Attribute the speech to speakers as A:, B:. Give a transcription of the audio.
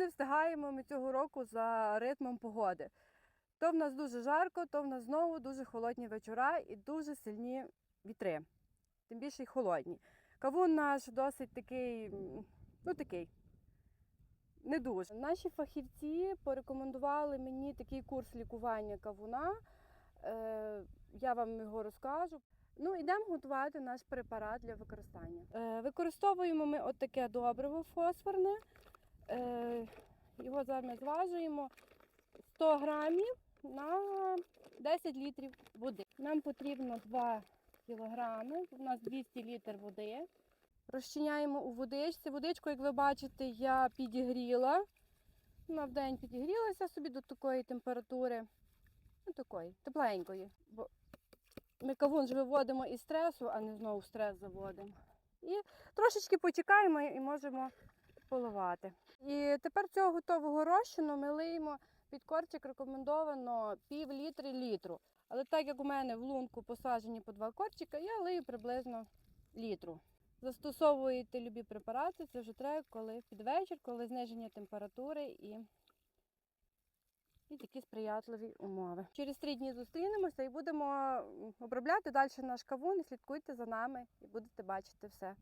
A: не встигаємо ми цього року за ритмом погоди. То в нас дуже жарко, то в нас знову дуже холодні вечора і дуже сильні вітри, тим більше й холодні. Кавун наш досить такий, ну такий, не дуже. Наші фахівці порекомендували мені такий курс лікування кавуна. Е, я вам його розкажу. Ну, йдемо готувати наш препарат для використання. Е, використовуємо ми от таке добриво фосфорне. Його зараз зважуємо 100 грамів на 10 літрів води. Нам потрібно 2 кілограми, у нас 200 літр води. Розчиняємо у водичці. Водичку, як ви бачите, я підігріла. Вона в день підігрілася собі до такої температури. Ну, такої, тепленької. Бо ми кавун ж виводимо із стресу, а не знову стрес заводимо. І трошечки почекаємо і можемо поливати. І тепер цього готового розчину ми лиємо під корчик рекомендовано пів літри літру. Але так як у мене в лунку посаджені по два корчика, я лию приблизно літру. Застосовуєте любі препарати, це вже треба, коли під вечір, коли зниження температури і, і такі сприятливі умови. Через три дні зустрінемося і будемо обробляти далі наш кавун. І слідкуйте за нами і будете бачити все.